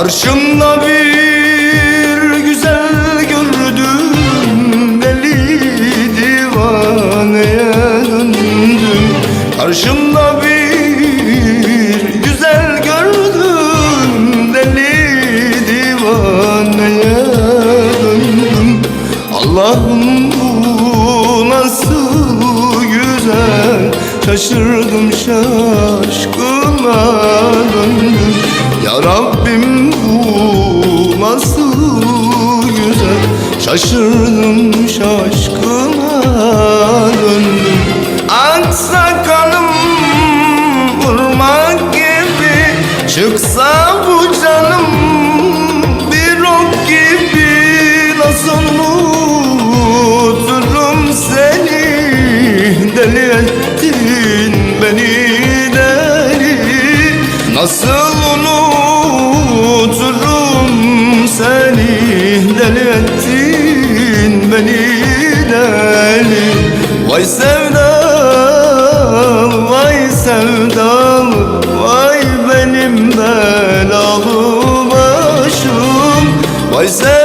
Karşımda bir güzel gördüm Deli divaneye döndüm. Karşımda bir güzel gördüm Deli divaneye döndüm. Allah'ım bu nasıl güzel Şaşırdım şaşkına döndüm. Ya Rabbim Şaşırdım şaşkına döndüm. Aksakalım vurmak gibi Çıksa bu canım bir ok gibi. Nasıl unuturum seni Deli ettin beni deli. Nasıl sevdal Vay benim belalı başım. Vay sevdalı,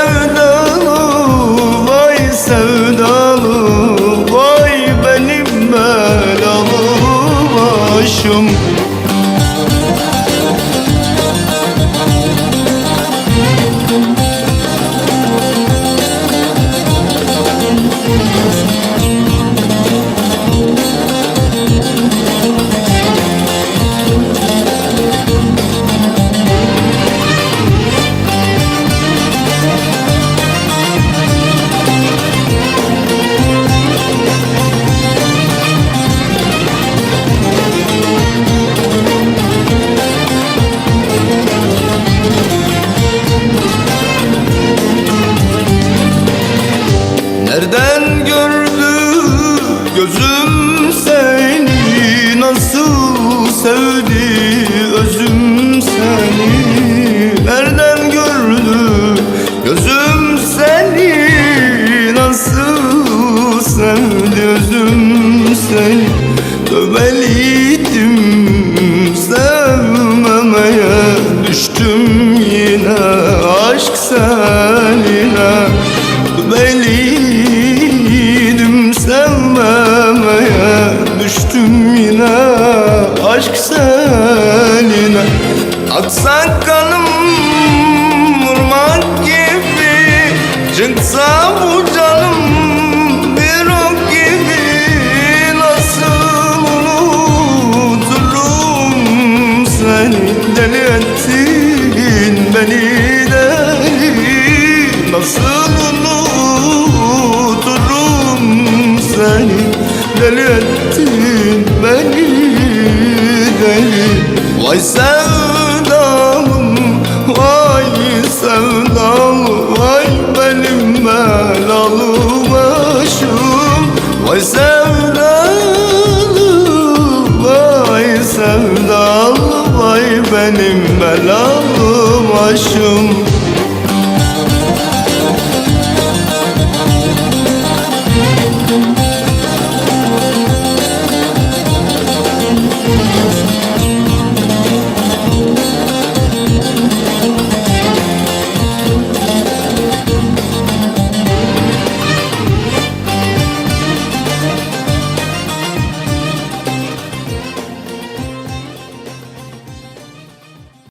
sevdi özüm seni Tövbeliydim sevmemeye Düştüm yine aşk seninle Tövbeliydim sevmemeye Düştüm yine aşk seninle Aksak kanım vurmak gibi Çıksa bu canım Vay sevdalım, vay sevdalım Vay benim belalı başım. Vay sevdalım, vay sevdalım Vay benim belalı başım